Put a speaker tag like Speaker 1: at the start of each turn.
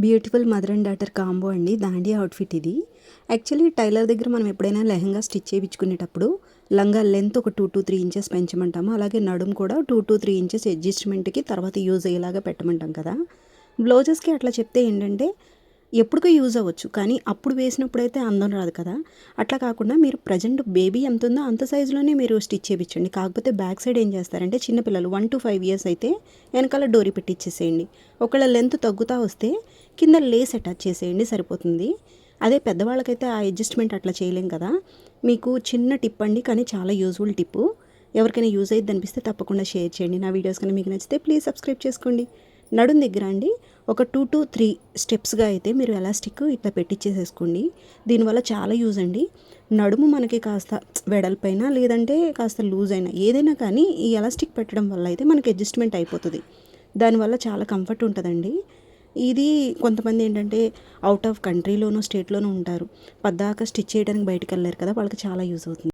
Speaker 1: Beautiful mother and daughter combo అండి. Dandiya outfit ఇది. Actually tailor దగ్గర మనం ఎప్పుడైనా లెహంగా స్టిచ్ చేయించుకునేటప్పుడు లంగా లెంత్ ఒక టూ టు త్రీ ఇంచెస్ పెంచమంటాము. అలాగే నడుము కూడా టూ టు త్రీ ఇంచెస్ అడ్జస్ట్మెంట్కి తర్వాత యూజ్ అయ్యేలాగా పెట్టమంటాం కదా. బ్లౌజెస్కి అట్లా చెప్తే ఏంటంటే ఎప్పుడుకో యూజ్ అవ్వచ్చు. కానీ అప్పుడు వేసినప్పుడైతే అందం రాదు కదా. అట్లా కాకుండా మీరు ప్రజెంట్ బేబీ ఎంత ఉందో అంత సైజులోనే మీరు స్టిచ్ చేయించండి కాకపోతే బ్యాక్ సైడ్ ఏం చేస్తారంటే చిన్నపిల్లలు వన్ టు ఫైవ్ ఇయర్స్ అయితే వెనకాల డోరీ పెట్టించేసేయండి ఒకవేళ లెంత్ తగ్గుతా వస్తే కింద లేస్ అటాచ్ చేసేయండి సరిపోతుంది. అదే పెద్దవాళ్ళకైతే ఆ అడ్జస్ట్మెంట్ అట్లా చేయలేం కదా. మీకు చిన్న టిప్ అండి కానీ చాలా యూజ్ఫుల్ టిప్పు. ఎవరికైనా యూజ్ అయ్యిద్ది అనిపిస్తే తప్పకుండా షేర్ చేయండి. నా వీడియోస్ కానీ మీకు నచ్చితే ప్లీజ్ సబ్స్క్రైబ్ చేసుకోండి. నడుం దగ్గర అండి. ఒక టూ టు త్రీ స్టెప్స్గా అయితే మీరు ఎలాస్టిక్ ఇట్లా పెట్టించేసేసుకోండి దీనివల్ల చాలా యూజ్ అండి. నడుము మనకి కాస్త వెడల్పైన లేదంటే కాస్త లూజ్ అయినా ఏదైనా కానీ ఈ ఎలాస్టిక్ పెట్టడం వల్ల అయితే మనకి అడ్జస్ట్మెంట్ అయిపోతుంది. దానివల్ల చాలా కంఫర్ట్ ఉంటుందండి. ఇది కొంతమంది ఏంటంటే అవుట్ ఆఫ్ కంట్రీలోనూ స్టేట్లోనూ ఉంటారు. పద్దాక స్టిచ్ చేయడానికి బయటకు వెళ్ళారు కదా వాళ్ళకి చాలా యూజ్ అవుతుంది.